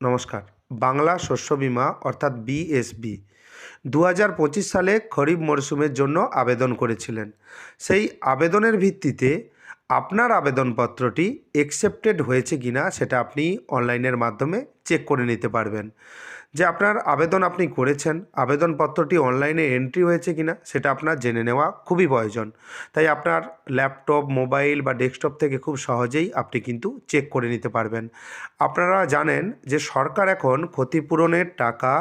নমস্কার। বাংলা শস্য বিমা, অর্থাৎ বিএসবি দু হাজার পঁচিশ সালে খরিফ মরশুমের জন্য আবেদন করেছিলেন। সেই আবেদনের ভিত্তিতে আপনার আবেদনপত্রটি একসেপ্টেড হয়েছে কিনা সেটা আপনি অনলাইনের মাধ্যমে চেক করে নিতে পারবেন। যে আপনার আবেদন আপনি করেছেন, আবেদনপত্রটি অনলাইনে এন্ট্রি হয়েছে কি না সেটা আপনার জেনে নেওয়া খুবই প্রয়োজন। তাই আপনার ল্যাপটপ মোবাইল বা ডেস্কটপ থেকে খুব সহজেই আপনি কিন্তু চেক করে নিতে পারবেন। আপনারা জানেন যে সরকার এখন ক্ষতিপূরণের টাকা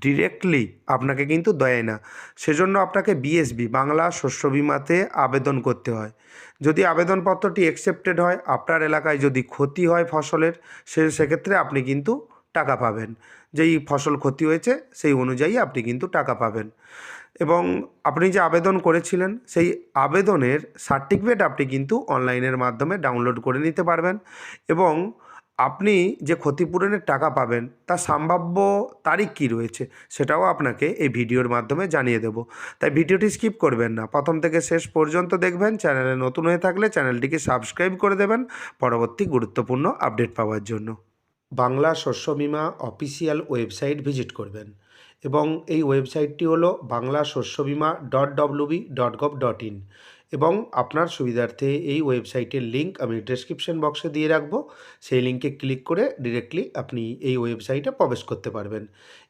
ডিরেক্টলি আপনাকে কিন্তু দেয় না। সেজন্য আপনাকে বিএসবি বাংলা শস্য বিমাতে আবেদন করতে হয়। যদি আবেদনপত্রটি অ্যাকসেপ্টেড হয়, আপনার এলাকায় যদি ক্ষতি হয় ফসলের, সে, সেক্ষেত্রে আপনি কিন্তু টাকা পাবেন। যেই ফসল ক্ষতি হয়েছে, সেই অনুযায়ী আপনি কিন্তু টাকা পাবেন। এবং আপনি যে আবেদন করেছিলেন, সেই আবেদনের সার্টিফিকেট আপনি কিন্তু অনলাইনের মাধ্যমে ডাউনলোড করে নিতে পারবেন এবং আপনি যে ক্ষতিপূরণের টাকা পাবেন, তার সম্ভাব্য তারিখ কী রয়েছে, সেটাও আপনাকে এই ভিডিওর মাধ্যমে জানিয়ে দেব। তাই ভিডিওটি স্কিপ করবেন না। প্রথম থেকে শেষ পর্যন্ত দেখবেন, চ্যানেলে নতুন হয়ে থাকলে চ্যানেলটিকে সাবস্ক্রাইব করে দেবেন। পরবর্তী গুরুত্বপূর্ণ আপডেট পাওয়ার জন্য। বাংলা শস্য বিমা অফিসিয়াল ওয়েবসাইট ভিজিট করবেন এবং এই ওয়েবসাইটটি হলো বাংলা শস্য বিমা dot WB dot gov dot in এবং আপনার সুবিধার্থে এই ওয়েবসাইটের লিঙ্ক আমি ডেসক্রিপশন বক্সে দিয়ে রাখব। সেই লিঙ্কে ক্লিক করে ডিরেক্টলি আপনি এই ওয়েবসাইটে প্রবেশ করতে পারবেন।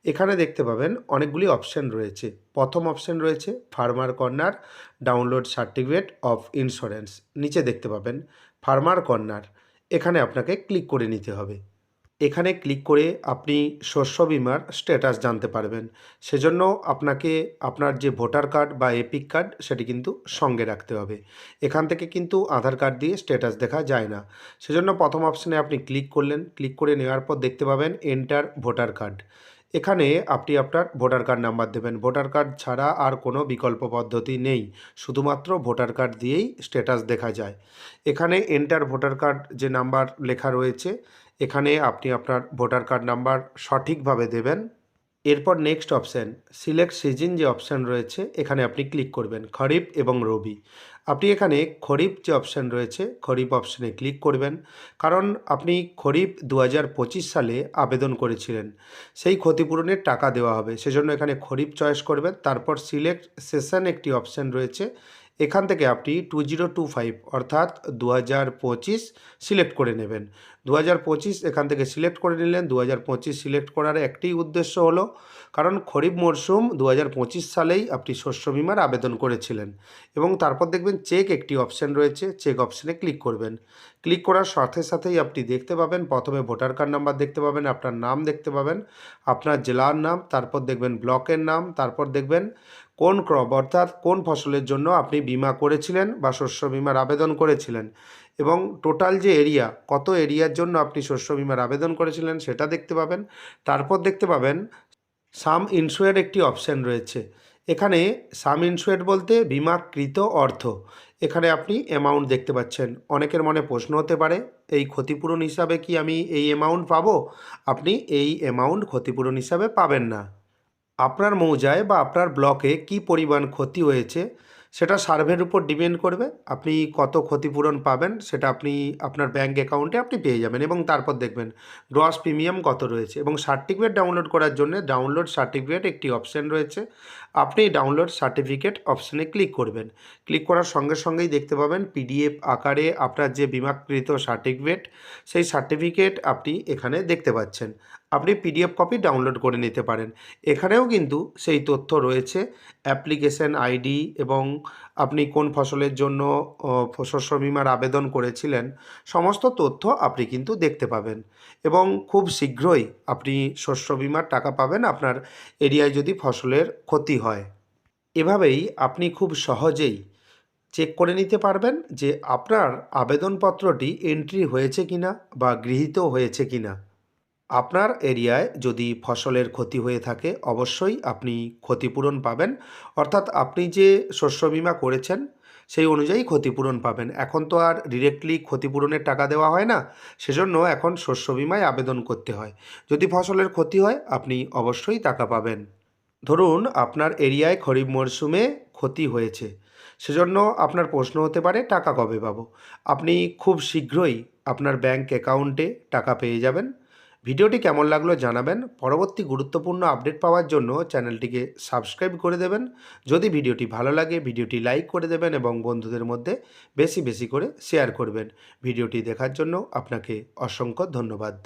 এখানে দেখতে পাবেন অনেকগুলি অপশান রয়েছে। প্রথম অপশান রয়েছে farmer corner, download certificate of insurance. নিচে দেখতে পাবেন ফার্মার কর্নার। এখানে আপনাকে ক্লিক করে নিতে হবে। এখানে ক্লিক করে আপনি শস্য বিমার স্ট্যাটাস জানতে পারবেন। সেজন্য আপনাকে আপনার যে ভোটার কার্ড বা এপিক কার্ড সেটি কিন্তু সঙ্গে রাখতে হবে। এখান থেকে কিন্তু আধার কার্ড দিয়ে স্ট্যাটাস দেখা যায় না। সেজন্য প্রথম অপশানে আপনি ক্লিক করলেন। ক্লিক করে নেওয়ার পর দেখতে পাবেন এন্টার ভোটার কার্ড। এখানে আপনি আপনার ভোটার কার্ড নাম্বার দেবেন। ভোটার কার্ড ছাড়া আর কোনো বিকল্প পদ্ধতি নেই। শুধুমাত্র ভোটার কার্ড দিয়েই স্ট্যাটাস দেখা যায়। এখানে এন্টার ভোটার কার্ড যে নাম্বার লেখা রয়েছে, এখানে আপনি আপনার ভোটার কার্ড নাম্বার সঠিকভাবে দেবেন। এরপর নেক্সট অপশান, সিলেক্ট সিজন যে অপশান রয়েছে, এখানে আপনি ক্লিক করবেন, খরিফ এবং রবি। আপনি এখানে খরিফ যে অপশান রয়েছে, খরিফ অপশানে ক্লিক করবেন। কারণ আপনি খরিফ দু হাজার পঁচিশ সালে আবেদন করেছিলেন। সেই ক্ষতিপূরণের টাকা দেওয়া হবে। সেজন্য এখানে খরিফ চয়েস করবেন। তারপর সিলেক্ট সেশন একটি অপশান রয়েছে। এখান থেকে আপনি টু জিরো টু ফাইভ অর্থাৎ দু হাজার পঁচিশ সিলেক্ট করে নেবেন। দু হাজার পঁচিশ এখান থেকে সিলেক্ট করে নিলেন দু হাজার পঁচিশ সিলেক্ট করার একটি উদ্দেশ্য হলো, কারণ খরিফ মরশুম দু হাজার পঁচিশ সালেই আপনি শস্য বিমার আবেদন করেছিলেন এবং তারপর দেখবেন চেক একটি অপশান রয়েছে চেক অপশানে ক্লিক করবেন। ক্লিক করার সাথে সাথেই আপনি দেখতে পাবেন, প্রথমে ভোটার কার্ড নাম্বার দেখতে পাবেন, আপনার নাম দেখতে পাবেন, আপনার জেলার নাম, তারপর দেখবেন ব্লকের নাম, তারপর দেখবেন কোন ক্রপ অর্থাৎ কোন ফসলের জন্য আপনি বিমা করেছিলেন বা শস্য বিমার আবেদন করেছিলেন? এবং টোটাল যে এরিয়া, কত এরিয়ার জন্য আপনি শস্য বিমার আবেদন করেছিলেন সেটা দেখতে পাবেন। তারপর দেখতে পাবেন, সাম ইন্স্যুয়ার একটি অপশান রয়েছে। এখানে সাম ইন্স্যুয়ার বলতে বিমাকৃত অর্থ। এখানে আপনি অ্যামাউন্ট দেখতে পাচ্ছেন। অনেকের মনে প্রশ্ন হতে পারে, এই ক্ষতিপূরণ হিসাবে কি আমি এই অ্যামাউন্ট পাবো? আপনি এই অ্যামাউন্ট ক্ষতিপূরণ হিসাবে পাবেন না। আপনার মৌজায় বা আপনার ব্লকে কি পরিমাণ ক্ষতি হয়েছে, সেটা সার্ভের উপর ডিপেন্ড করবে। আপনি কত ক্ষতিপূরণ পাবেন, সেটা আপনি আপনার ব্যাঙ্ক অ্যাকাউন্টে আপনি পেয়ে যাবেন এবং তারপর দেখবেন গ্রস প্রিমিয়াম কত রয়েছে এবং সার্টিফিকেট ডাউনলোড করার জন্য ডাউনলোড সার্টিফিকেট একটি অপশান রয়েছে। আপনি ডাউনলোড সার্টিফিকেট অপশানে ক্লিক করবেন। ক্লিক করার সঙ্গে সঙ্গেই দেখতে পাবেন পিডিএফ আকারে আপনার যে বিমাকৃত সার্টিফিকেট, সেই সার্টিফিকেট আপনি এখানে দেখতে পাচ্ছেন। আপনি পিডিএফ কপি ডাউনলোড করে নিতে পারেন। এখানেও কিন্তু সেই তথ্য রয়েছে। অ্যাপ্লিকেশন আইডি এবং আপনি কোন ফসলের জন্য শস্য বিমার আবেদন করেছিলেন, সমস্ত তথ্য আপনি কিন্তু দেখতে পাবেন। এবং খুব শীঘ্রই আপনি শস্য বিমার টাকা পাবেন আপনার এরিয়ায় যদি ফসলের ক্ষতি হয়। এভাবেই আপনি খুব সহজেই চেক করে নিতে পারবেন যে আপনার আবেদনপত্রটি এন্ট্রি হয়েছে কিনা বা গৃহীত হয়েছে কিনা। আপনার এরিয়ায় যদি ফসলের ক্ষতি হয়ে থাকে, অবশ্যই আপনি ক্ষতিপূরণ পাবেন। অর্থাৎ আপনি যে শস্য বিমা করেছেন, সেই অনুযায়ী ক্ষতিপূরণ পাবেন। এখন তো আর ডিরেক্টলি ক্ষতিপূরণের টাকা দেওয়া হয় না, সেজন্য এখন শস্য বিমায় আবেদন করতে হয়। যদি ফসলের ক্ষতি হয়, আপনি অবশ্যই টাকা পাবেন। ধরুন, আপনার এরিয়ায় খরিফ মরশুমে ক্ষতি হয়েছে, সেজন্য আপনার প্রশ্ন হতে পারে, টাকা কবে পাবো? আপনি খুব শীঘ্রই আপনার ব্যাংক অ্যাকাউন্টে টাকা পেয়ে যাবেন। ভিডিওটি কেমন লাগল জানাবেন। পরবর্তী গুরুত্বপূর্ণ আপডেট পাওয়ার জন্য চ্যানেলটিকে সাবস্ক্রাইব করে দেবেন। যদি ভিডিওটি ভালো লাগে, ভিডিওটি লাইক করে দেবেন এবং বন্ধুদের মধ্যে বেশি বেশি করে শেয়ার করবেন। ভিডিওটি দেখার জন্য আপনাকে অসংখ্য ধন্যবাদ।